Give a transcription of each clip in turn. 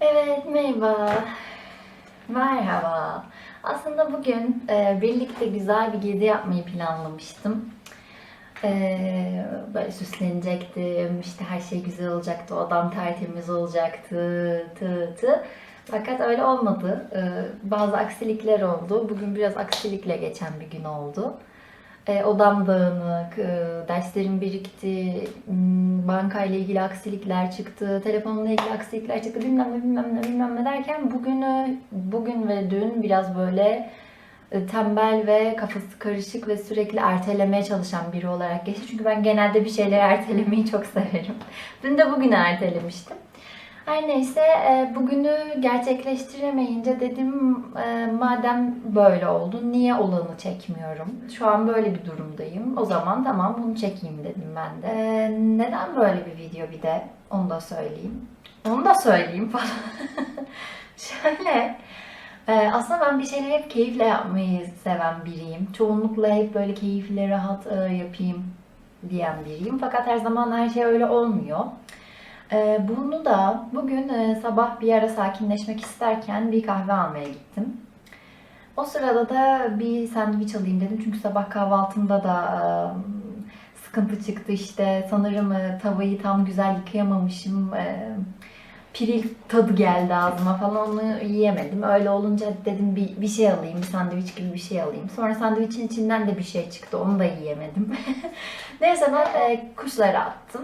Evet, merhaba. Merhaba. Aslında bugün e, birlikte güzel bir gezi yapmayı planlamıştım. E, böyle süslenecektim, işte her şey güzel olacaktı, odam tertemiz olacaktı, tı tı. Fakat öyle olmadı. E, bazı aksilikler oldu. Bugün biraz aksilikle geçen bir gün oldu. E, odam dağınık, e, derslerim birikti, m, bankayla ilgili aksilikler çıktı, telefonla ilgili aksilikler çıktı, bilmem ne bilmem ne bilmem ne derken bugünü, bugün ve dün biraz böyle e, tembel ve kafası karışık ve sürekli ertelemeye çalışan biri olarak geçti. Çünkü ben genelde bir şeyleri ertelemeyi çok severim. Dün de bugünü ertelemiştim. Her neyse e, bugünü gerçekleştiremeyince dedim e, madem böyle oldu niye olanı çekmiyorum? Şu an böyle bir durumdayım. O zaman tamam bunu çekeyim dedim ben de. E, Neden böyle bir video bir de onu da söyleyeyim. Onu da söyleyeyim falan. Şöyle aslında ben bir şeyleri hep keyifle yapmayı seven biriyim. Çoğunlukla hep böyle keyifle rahat yapayım diyen biriyim. Fakat her zaman her şey öyle olmuyor. Ee, bunu da bugün e, sabah bir ara sakinleşmek isterken bir kahve almaya gittim. O sırada da bir sandviç alayım dedim çünkü sabah kahvaltımda da e, sıkıntı çıktı işte sanırım e, tavayı tam güzel yıkayamamışım. Piril tadı geldi ağzıma falan onu yiyemedim. Öyle olunca dedim bir, bir şey alayım, bir sandviç gibi bir şey alayım. Sonra sandviçin içinden de bir şey çıktı, onu da yiyemedim. Neyse ben kuşları attım.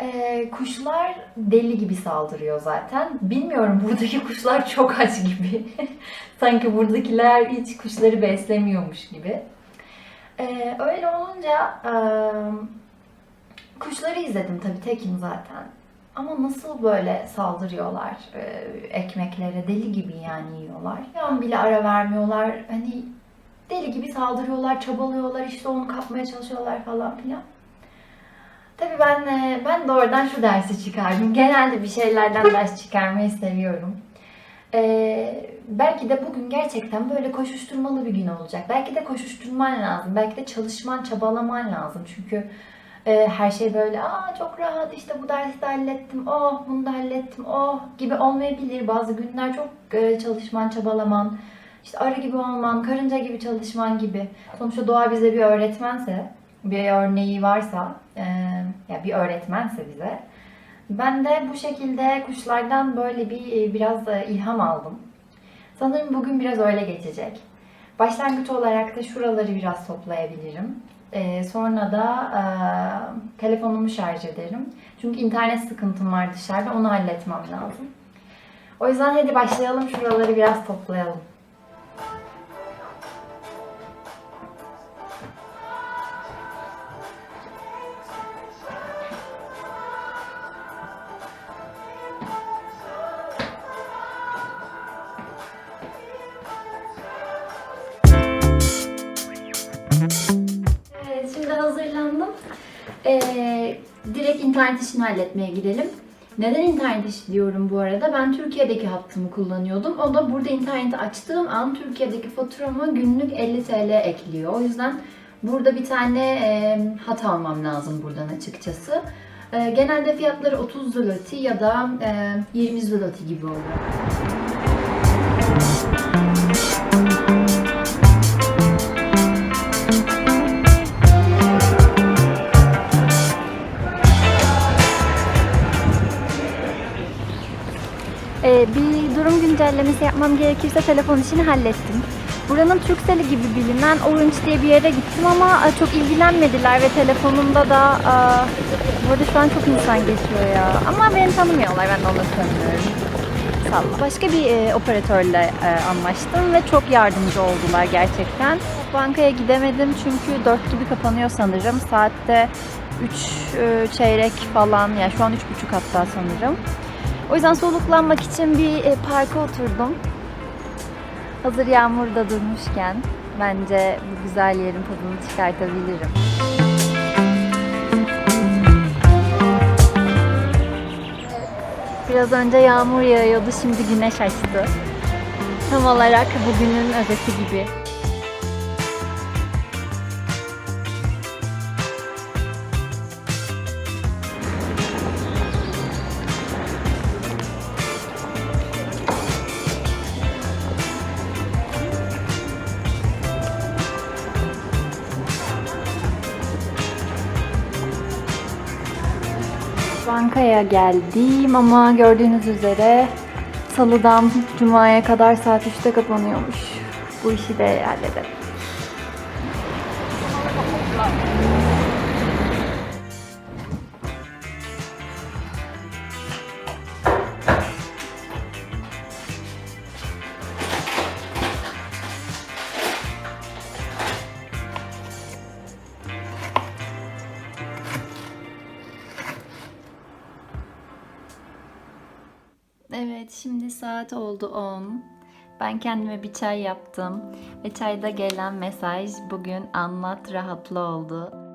Ee, kuşlar deli gibi saldırıyor zaten. Bilmiyorum buradaki kuşlar çok aç gibi. Sanki buradakiler hiç kuşları beslemiyormuş gibi. Ee, öyle olunca e, kuşları izledim tabii tekim zaten. Ama nasıl böyle saldırıyorlar e, ekmeklere deli gibi yani yiyorlar. Bir an bile ara vermiyorlar. Hani deli gibi saldırıyorlar, çabalıyorlar işte onu kapmaya çalışıyorlar falan filan. Tabii ben e, ben de oradan şu dersi çıkardım. Genelde bir şeylerden ders çıkarmayı seviyorum. Ee, belki de bugün gerçekten böyle koşuşturmalı bir gün olacak. Belki de koşuşturman lazım. Belki de çalışman, çabalaman lazım. Çünkü e, her şey böyle aa çok rahat işte bu dersi de hallettim, oh bunu da hallettim, oh gibi olmayabilir. Bazı günler çok e, çalışman, çabalaman, işte arı gibi olman, karınca gibi çalışman gibi. Sonuçta doğa bize bir öğretmense, bir örneği varsa, e, ya bir öğretmense bize. Ben de bu şekilde kuşlardan böyle bir e, biraz ilham aldım. Sanırım bugün biraz öyle geçecek. Başlangıç olarak da şuraları biraz toplayabilirim. E, sonra da e, telefonumu şarj ederim. Çünkü internet sıkıntım var dışarıda, onu halletmem lazım. O yüzden hadi başlayalım, şuraları biraz toplayalım. İnternet işini halletmeye gidelim. Neden internet işi diyorum bu arada? Ben Türkiye'deki hattımı kullanıyordum. O da burada interneti açtığım an Türkiye'deki faturama günlük 50 TL ekliyor. O yüzden burada bir tane e, hat almam lazım buradan açıkçası. E, genelde fiyatları 30 zloty ya da e, 20 zloty gibi oluyor. Bir durum güncellemesi yapmam gerekirse telefon işini hallettim. Buranın Turkcell'i gibi bilinen Orange diye bir yere gittim ama e, çok ilgilenmediler ve telefonumda da e, burada şu an çok insan geçiyor ya. Ama beni tanımıyorlar, ben de onları tanımıyorum. Salla. Başka bir e, operatörle e, anlaştım ve çok yardımcı oldular gerçekten. Bankaya gidemedim çünkü 4 gibi kapanıyor sanırım. Saatte 3 çeyrek falan, yani şu an 3.30 hatta sanırım. O yüzden soluklanmak için bir e, parka oturdum. Hazır yağmur da durmuşken bence bu güzel yerin tadını çıkartabilirim. Biraz önce yağmur yağıyordu, şimdi güneş açtı. Tam olarak bugünün özeti gibi. Bankaya geldim ama gördüğünüz üzere salıdan cumaya kadar saat 3'te kapanıyormuş. Bu işi de halledelim. Evet, şimdi saat oldu 10. Ben kendime bir çay yaptım ve çayda gelen mesaj bugün anlat rahatla oldu.